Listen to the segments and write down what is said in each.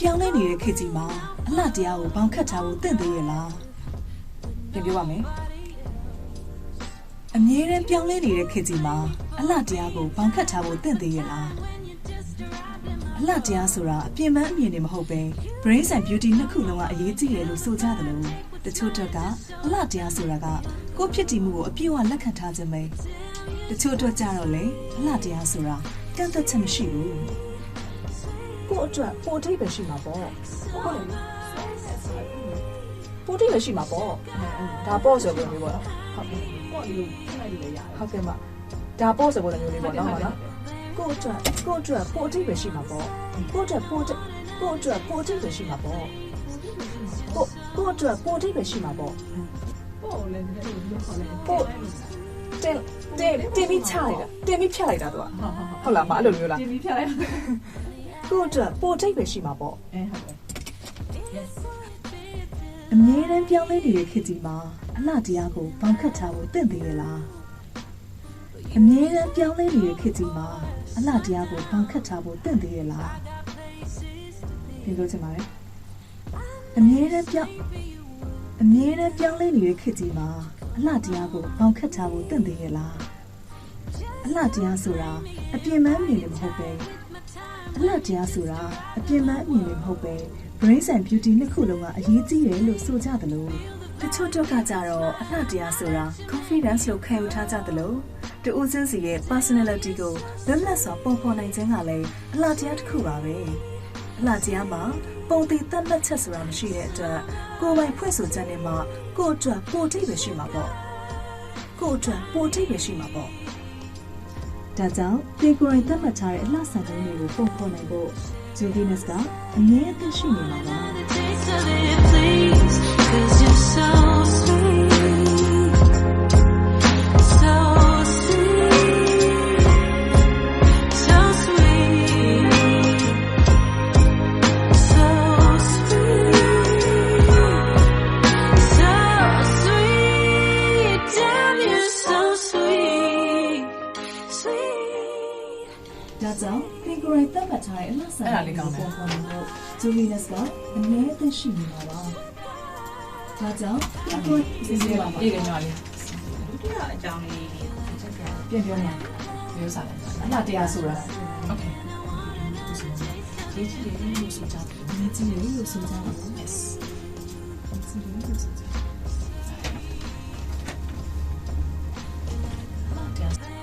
ပြောင်းလဲနေတဲ့ခေတ်ကြီးမှာအလှတရားကိုဘောင်ခတ်ထားဖို့တင့်သေးရဲ့လားပြန်ပြောပါမယ် အမြဲတမ်းပြောင်းလဲနေတဲ့ခေတ်ကြီးမှာအလှတရားကိုဘောင်ခတ်ထားဖို့တင့်သေးရဲ့လားအလှတရားဆိုတာအပြင်းပန်းအမြင်တွေမဟုတ်ပဲ brain and beauty နှစ်ခုလုံးကအရေးကြီးတယ်လို့ဆိုကြတယ်လို့တချို့တော့ကအလှတရားဆိုတာကကိုယ့်ဖြစ်တည်မှုကိုအပြည့်အဝလက်ခံထားခြင်းပဲတချို့တော့ကြတော့လေအလှတရားဆိုတာကန့်သက်ချက်မရှိဘူးကို့အတွက်ပိုထိပ်ပဲရှိမှာပေါ့ဟုတ်တယ်ပိုထိပ်ပဲရှိမှာပေါ့ဒါပေါ့ဆိုပုံမျိုးပေါ့နော် ဟုတ်ပေါ့လို့ခက်လိုက်လို့ရတယ်ဟုတ်ကဲ့မဒါပေါ့ဆိုပုံမျိုးလေးပေါ့နော်ဟုတ်လားကို့အတွက်ကို့အတွက်ပိုထိပ်ပဲရှိမှာပေါ့ကို့အတွက်ပိုထိပ်ကို့အတွက်ပိုထိပ်ပဲရှိမှာပေါ့ကို့ကို့အတွက်ပိုထိပ်ပဲရှိမှာပေါ့ပိုတင်တင်တင်ပြီးချလိုက်တာတင်ပြီးဖြတ်လိုက်တာသူကဟုတ်လားမအဲ့လိုမျိုးလားဒီပြီးဖြတ်လိုက်ကို့အတွက်ပိုထိပ်ပဲရှိမှာပေါ့အဲဟုတ်တယ်အမြဲတမ်းပြောင်းလဲနေတဲ့ခေတ်ကြီးမှာ အလှတရားကိုဘောင်ခတ်ထားဖို့တင့်သေးရဲ့လားအမြဲတမ်းပြောင်းလဲနေတဲ့ခေတ်ကြီးမှာအလှတရားကိုဘောင်ခတ်ထားဖို့တင့်သေးရဲ့လားဒီလိုချင်ပါတယ်အမြဲတမ်းပြောင်းအမြဲတမ်းပြောင်းလဲနေတဲ့ခေတ်ကြီးမှာအလှတရားကိုဘောင်ခတ်ထားဖို့တင့်သေးရဲ့လားအလှတရားဆိုတာအပြင်းပန်းမြင်လို့မဟုတ်ပဲအလှတရားဆိုတာအပြင်းပန်းမြင်လို့မဟုတ်ပဲ brain and beauty နှစ်ခုလုံးကအရေးကြီးတယ်လို့ဆိုကြသလို တချို့တော့ကကြတော့အလှတရားဆိုတာ confidence လို့ခံယူထားကြသလိုတူဦးစင်းစီရဲ့ personality ကိုလွတ်လပ်စွာပုံဖော်နိုင်ခြင်းကလည်းအလှတရားတစ်ခုပါပဲအလှတရားမှာပုံတည်တတ်မှတ်ချက်ဆိုတာမရှိတဲ့အတွက်ကိုယ်ပိုင်ဖွဲ့ဆိုချက်နဲ့မှကိုယ့်အတွက်ပိုထိပ်ပဲရှိမှာပေါ့ကိုယ့်အတွက်ပိုထိပ်ပဲရှိမှာပေါ့ဒါကြောင့်ဒီကိုယ်တိုင်တတ်မှတ်ထားတဲ့အလှဆန်တုံးတွေကိုပုံဖော်နိုင်ဖို့ Juvenus ကအမြဲတမ်းရှိနေမှာပါ ဒါကြောင့်ဒီကိုယ်တိုင်တတ်မှတ်ထားတဲ့အလှဆန်တုံးတွေကိုပုံဖော်နိုင်ဖို့ Juvenus ကအမြဲတမ်းရှိနေမှာပါဒါကြောင့်ဒီကိုယ် စီစီပါအေးတယ်ညီမလေးဒုတိယအကြောင်းလေး ပြန်ပြောမှာ မျိုးစားတယ် အလှတရားဆိုတာ โอเค ရေးကြည့်တယ်လို့ဆိုကြတယ်ရေးကြည့်တယ်လို့ဆိုကြတယ် yes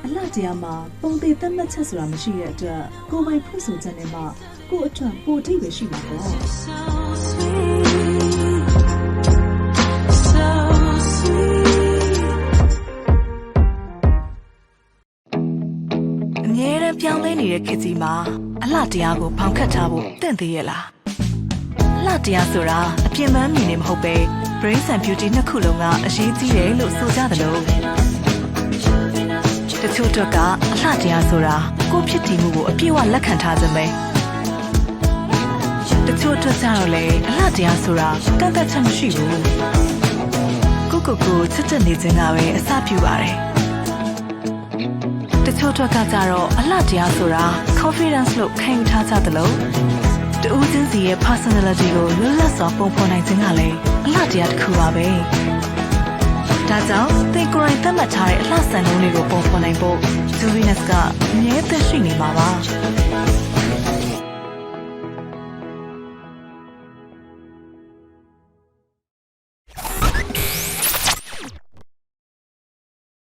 အလှတရားမှာပုံသေးတတ်မှတ်ချက်ဆိုတာမရှိတဲ့အတွက်ကိုယ်ပိုင်ဖွဲ့ဆိုချက်နဲ့မှကိုယ့်အတွက်ပိုထိပ်ပဲရှိမှာပေါ့ So sweet, so sweet. အမြဲတမ်းပြောင်းလဲနေတဲ့ခေတ်ကြီးမှာအလှတရားကိုဖောင်ခတ်ထားဖို့တင့်သေးရဲ့လားအလှတရားဆိုတာအပြင်းပန်းမြင်နေမဟုတ်ပဲ brain and beauty နှစ်ခုလုံးကအရေးကြီးတယ်လို့ဆိုကြတယ်လို့ တချို့တော့ကအလှတရားဆိုတာကိုယ့်ဖြစ်တည်မှုကိုအပြည့်အဝလက်ခံထားခြင်းပဲတချို့တော့ကြတော့လေအလှတရားဆိုတာကန့်သက်ချက်မရှိဘူးကိုကိုကိုချစ်ချစ်နေခြင်းကပဲအစပြုပါတယ်တချို့ထွက်ကကြတော့အလှတရားဆိုတာ confidence လို့ခံယူထားကြသလိုတူးချင်းစီရဲ့ personality ကိုလွတ်လပ်စွာပုံဖော်နိုင်ခြင်းကလည်းအလှတရားတစ်ခုပါပဲ ဒါကြောင့်သင်ကိုယ်တိုင်သတ်မှတ်ထားတဲ့အလှဆန်လုံးလေးကိုပုံဖော်နိုင်ဖို့ Juvenus ကအမြဲတမ်းရှိနေမှာပါ